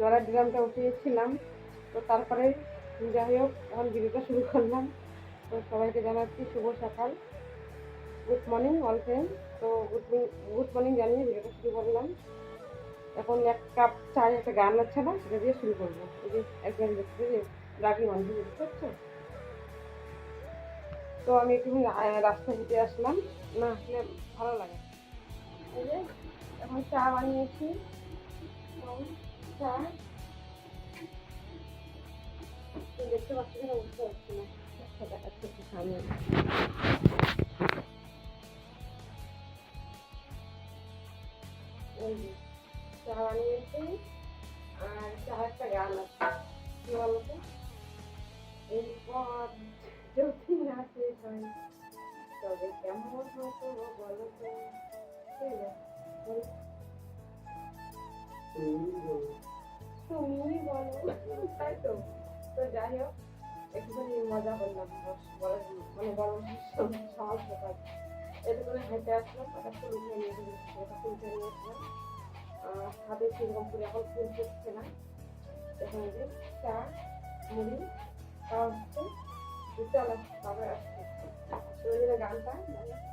জলের ড্রামটা উঠিয়েছিলাম। তো তারপরে যাই হোক, এখন ভিডিওটা শুরু করলাম। তো সবাইকে জানাচ্ছি শুভ সকাল। গুড মর্নিং অল ফ্রেন্ড তো গুড গুড মর্নিং জানিয়ে ভিডিওটা শুরু করলাম। এখন এক কাপ চায় একটা গান আছে না, সেটা দিয়ে শুরু করব। এই যে একজন যে, রাগি মানুষ বুঝতে পারছ? তো আমি একটু রাস্তা হেঁটে আসলাম। না, আসলে ভালো লাগে এই যে, এখন চা বানিয়েছি। তো দেখতে পাচ্ছি বুঝতে পারছি না আচ্ছা দেখাচ্ছে একটু সামনে চা বানিয়েছি আর চা একটা গান আছে কি বলতো এই পথ যদি না শেষ হয় তবে কেমন হতো বলো তো ঠিক আছে। তুমি বলো। তাই তো। তো যাই হোক, একটুখানি মজা করলাম। মানে গরম সমাজ ব্যাপার এটুকুনি হেঁটে আসলাম ফুল উঠে নিয়ে উঠে নিয়ে আসলাম। হাতে সেরকম করে এখন ফুল ফুটছে না। এখানে যে চা, মুড়ি তো চলো তারপরে আসছে। গানটা।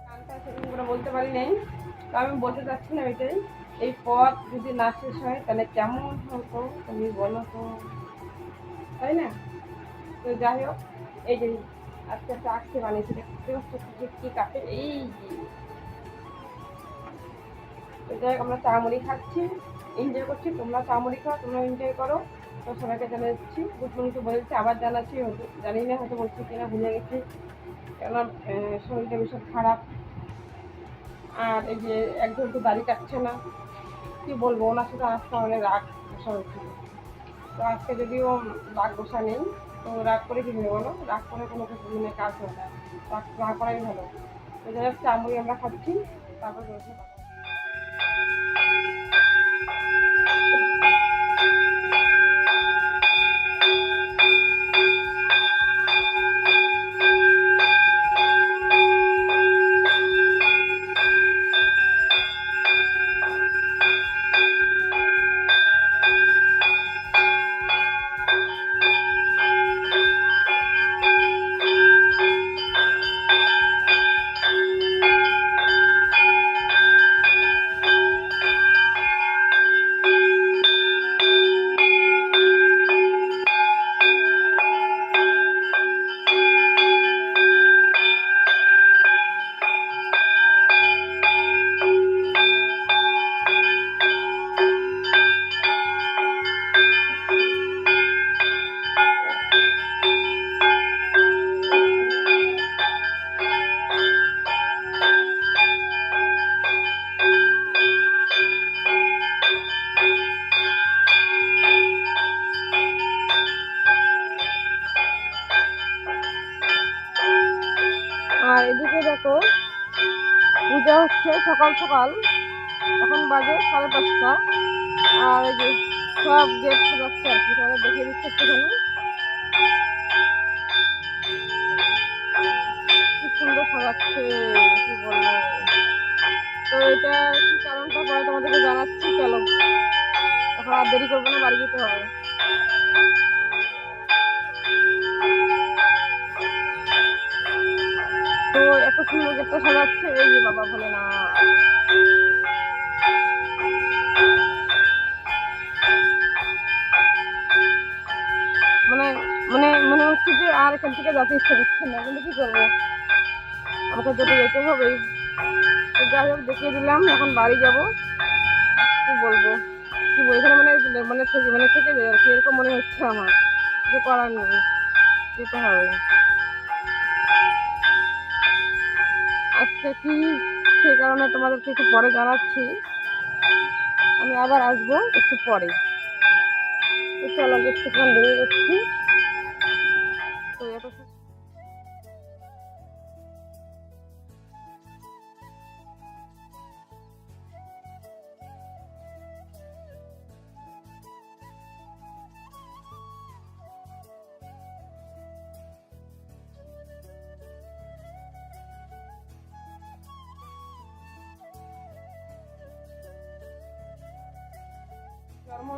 গানটা সেরকম করে বলতে পারি নাই। আমি বলতে চাচ্ছিলাম এটাই। এই পথ যদি না শেষ হয়, তাহলে কেমন হতো তুমি বলো তো? তাই না? তো যাই হোক, এই যে আজকে একটা আঁকতে বানিয়েছি, দেখতে পাচ্ছ কাটে? এই তো যাই হোক, আমরা চা মুড়ি খাচ্ছি এনজয় করছি, তোমরা চা মুড়ি খাও তোমরা এনজয় করো। তো সবাইকে জানাচ্ছি গুড মর্নিং তো বলেছি আবার জানাচ্ছি, হয়তো জানি না, হয়তো বলছি কিনা, ভুলে গেছি। কেন শরীরটা ভীষণ খারাপ। আর এই যে একজন তো দাড়ি কাটছে না। কি বলব? ওনার সাথে আজকে অনেক রাগ বসা হয়েছিল তো আজকে যদিও রাগ বসা নেই, তো রাগ করে কি নেব বলো? রাগ করে কোনো কিছু মানে কাজ হয় না রাগ না করাই ভালো। তো যাই হোক আমরা খাচ্ছি, তারপর দেখো পূজা হচ্ছে সকাল সকাল, এখন বাজে সাড়ে পাঁচটা। আর যে সব গেট সাজাচ্ছে আর কি, তাহলে দেখিয়ে দিচ্ছে একটুখানি। কি সুন্দর সাজাচ্ছে, কি বলব। তো এটা কি কারণটা পরে তোমাদেরকে জানাচ্ছি, চলো। এখন আর দেরি করব না, বাড়ি যেতে হবে। তো এত সুন্দর গেটটা সাজাচ্ছে, এই যে বাবা বলে না মানে মানে মনে হচ্ছে যে আর এখান থেকে যেতে ইচ্ছা করছে না, কিন্তু কি করব? আমাকে যেতে যেতে হবেই। যাই হোক, দেখিয়ে দিলাম, এখন বাড়ি যাব। কি বলব? কি বলব? এখানে মানে মানে থেকে মানে থেকে কি, এরকম মনে হচ্ছে আমার। কিছু করার নেই, যেতে হবে। আজকে কি? সেই কারণে তোমাদেরকে একটু পরে জানাচ্ছি। আমি আবার আসব একটু পরে। চলো একটুখান বেরিয়ে যাচ্ছি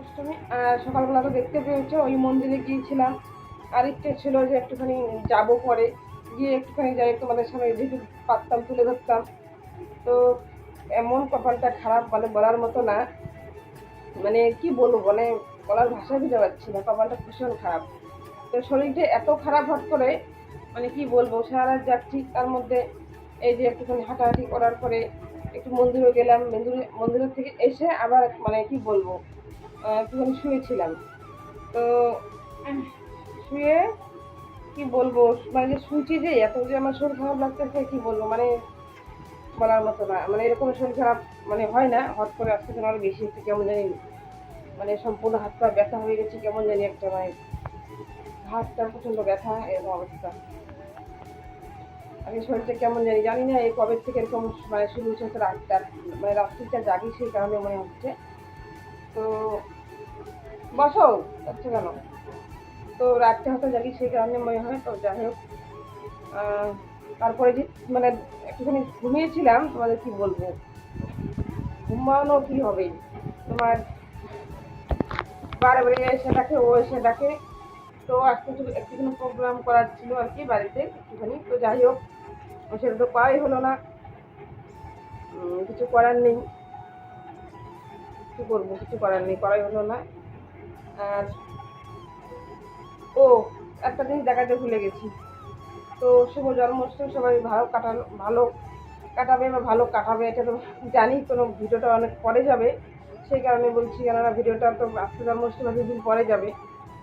অষ্টমী, আর সকালবেলা তো দেখতে পেয়েছ, ওই মন্দিরে গিয়েছিলাম। আর ইচ্ছে ছিল যে একটুখানি যাব পরে। গিয়ে একটুখানি যাই, তোমাদের সামনে যেহেতু পারতাম তুলে ধরতাম। তো এমন কপালটা খারাপ মানে বলার মতো না। মানে কি বলব মানে বলার ভাষা দিতে পারছি না, কপালটা ভীষণ খারাপ। তো শরীরটা এত খারাপ হট করে মানে কি বলব সারা রাত যাচ্ছি তার মধ্যে এই যে একটুখানি হাঁটাহাঁটি করার পরে একটু মন্দিরে গেলাম, মন্দিরে মন্দিরের থেকে এসে আবার মানে কি বলব একটুখানি শুয়েছিলাম। তো শুয়ে কি বলব মানে যে শুয়েছি যে, এত যে আমার শরীর খারাপ লাগতেছে, কি বলব মানে বলার মতো না। মানে এরকম শরীর খারাপ মানে হয় না হট করে আজকে যেন আরও বেশি একটু কেমন জানি মানে সম্পূর্ণ হাত পা ব্যথা হয়ে গেছে, কেমন জানি একটা মানে হাতটা প্রচণ্ড ব্যথা, এরকম অবস্থা। আমি শরীরটা কেমন জানি জানি না, এই কবে থেকে এরকম মানে শুরু হচ্ছে রাতটা মানে রাত্রিটা জাগি, সেই কারণে মনে হচ্ছে। তো বসো, যাচ্ছে কেন? তো রাত্রে হয়তো জাগি সেই কারণে মনে হয় তো যাই হোক। তারপরে যে মানে একটুখানি ঘুমিয়েছিলাম, তোমাদের কি বলব? ঘুমানো কি হবে? তোমার বারে এসে ডাকে ও এসে ডাকে তো আজকে একটু, একটুখানি প্রোগ্রাম করার ছিল আর কি বাড়িতে, একটুখানি। তো যাই হোক সেটা তো করাই হলো না। কিছু করার নেই। কি করব? কিছু করার নেই, করাই হলো না। আর ও, একটা জিনিস দেখাতে ভুলে গেছি। তো শুভ জন্মাষ্টমী, সবাই ভালো কাটানো, ভালো কাটাবে বা ভালো কাটাবে, এটা তো জানি, কোনো ভিডিওটা অনেক পরে যাবে। সেই কারণে বলছি, কেননা ভিডিওটা তো আজকে জন্মাষ্টমী দিন পরে যাবে।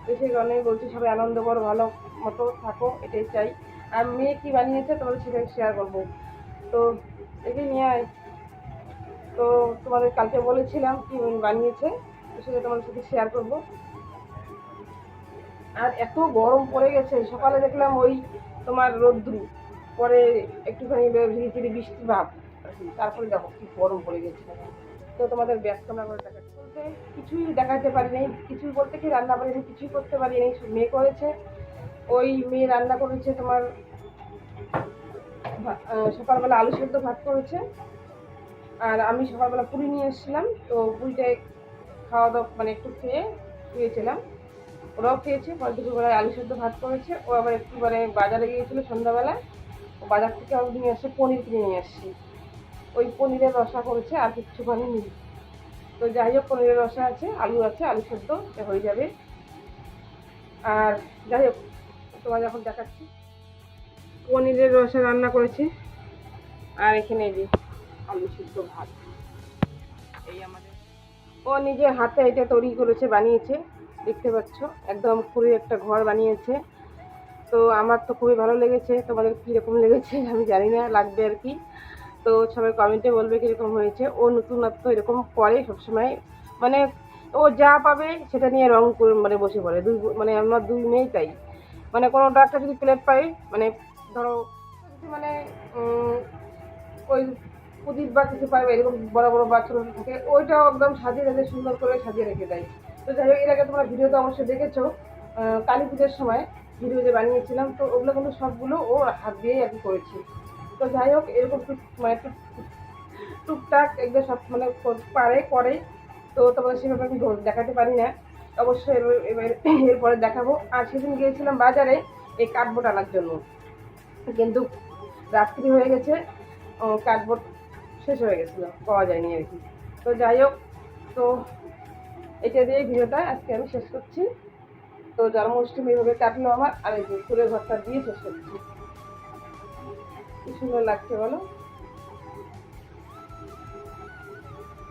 তো সেই কারণে বলছি, সবাই আনন্দ করো, ভালো মতো থাকো, এটাই চাই। আর মেয়ে কী বানিয়েছে? তোমাদের সাথে শেয়ার করব। তো এটাই নিয়ে আয়। তো তোমাদের কালকে বলেছিলাম কি বানিয়েছে সেটা তোমাদের সাথে শেয়ার করব। আর এত গরম পড়ে গেছে, সকালে দেখলাম ওই তোমার রোদ্রু পরে একটুখানি ধীরে ধীরে বৃষ্টি ভাব। তারপরে দেখো কি গরম পড়ে গেছে। তো তোমাদের ব্যস্ত না করে দেখাচ্ছি। বলতে কিছুই দেখাতে পারি নাই কিছুই বলতে কি রান্না পারিনি কিছুই করতে পারি নাই মেয়ে করেছে। ওই মেয়ে রান্না করেছে তোমার সকালবেলা আলু সেদ্ধ ভাত করেছে। আর আমি সকালবেলা পুরি নিয়ে এসেছিলাম, তো পুরিটাই খাওয়া দাওয়া মানে একটু খেয়ে শুয়েছিলাম ওরাও খেয়েছে পরে দুপুরবেলায় আলু সেদ্ধ ভাত করেছে। ও আবার একটু মানে বাজারে গিয়েছিল সন্ধ্যাবেলায় ও বাজার থেকে আমি নিয়ে আসছে পনির কিনে নিয়ে আসছি। ওই পনিরের রসা করেছে, আর কিচ্ছু বানিয়ে তো যাই হোক, পনিরের রসা আছে, আলু আছে, আলু সেদ্ধ হয়ে যাবে। আর যাই হোক, তোমার যখন দেখাচ্ছি। পনিরের রসা রান্না করেছে। আর এখানে যে আলু সিদ্ধ ভাত। এই আমাদের। ও নিজে হাতে এটা তৈরি করেছে বানিয়েছে দেখতে পাচ্ছ? একদম খুবই একটা ঘর বানিয়েছে। তো আমার তো খুবই ভালো লেগেছে। তোমাদের কীরকম লেগেছে আমি জানি না লাগবে আর কি। তো সবাই কমেন্টে বলবে কীরকম হয়েছে। ও নতুনত্ব এরকম করে সবসময়। মানে ও যা পাবে সেটা নিয়ে রং করে মানে বসে পড়ে। দুই মানে আমার দুই মেয়েই তাই। মানে কোনোটা একটা যদি প্লেট পাই মানে ধরো মানে ওই প্রদীপ বা কিছু পাই বা এরকম বড় বড় বা থাকে, ওইটাও একদম সাজিয়ে রেখে, সুন্দর করে সাজিয়ে রেখে দেয়। তো যাই হোক, এর আগে তোমরা ভিডিওতে অবশ্যই দেখেছ কালী পুজোর সময় ভিডিও যে বানিয়েছিলাম, তো ওগুলো কিন্তু সবগুলো ও হাত দিয়েই আর কি করেছি। তো যাই হোক, এরকম মানে টুক, টুকটাক এগুলো সব মানে পারে, করে। তো তোমাদের সেভাবে আমি দেখাতে পারি না। অবশ্যই এবার- এরপরে দেখাবো। আর সেদিন গিয়েছিলাম বাজারে এই কাঠবোর্ড আনার জন্য। কিন্তু রাত্রি হয়ে গেছে কাঠবোর্ড শেষ হয়ে গেছিল, পাওয়া যায়নি আর কি। তো যাই হোক, তো এটা দিয়ে ভিডিওটা আজকে আমি শেষ করছি। তো জন্মাষ্টমী এইভাবে কাটলো আমার, আর এই ফুলের ঘরটা দিয়ে শেষ করছি। কি সুন্দর লাগছে বলো?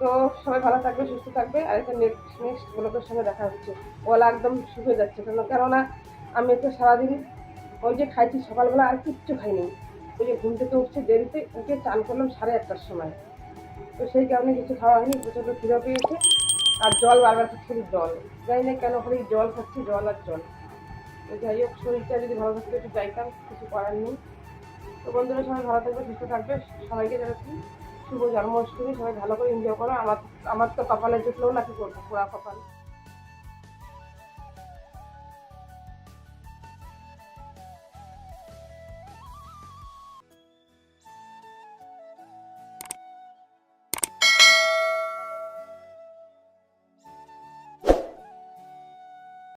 তো সবাই ভালো থাকবে, সুস্থ থাকবে, আর একটা নেক্সট নেক্সট ব্লগের সঙ্গে দেখা হচ্ছে। ওলা একদম শুকিয়ে যাচ্ছে কেন কেননা আমি তো সারাদিন ওই যে খাইছি সকালবেলা আর কিচ্ছু খাইনি। ওই যে ঘুম থেকে উঠছে দেরিতে উঠে চান করলাম সাড়ে আটটার সময়। তো সেই কারণে কিছু খাওয়া হয়নি, প্রচণ্ড খিদা পেয়েছে। আর জল বারবার খাচ্ছি জল। জানি না কেন খালি জল খাচ্ছি, জল আর জল। যাই হোক, শরীরটা যদি ভালো থাকতো একটু যাইতাম, কিছু করার নেই। তো বন্ধুরা সবাই ভালো থাকবে, সুস্থ থাকবে, সবাইকে জানাচ্ছি শুভ জন্মাষ্টমী, সবাই ভালো করে এনজয় করো। আমার আমার তো কপালে জুটলেও নাকি করব, পুরা কপাল।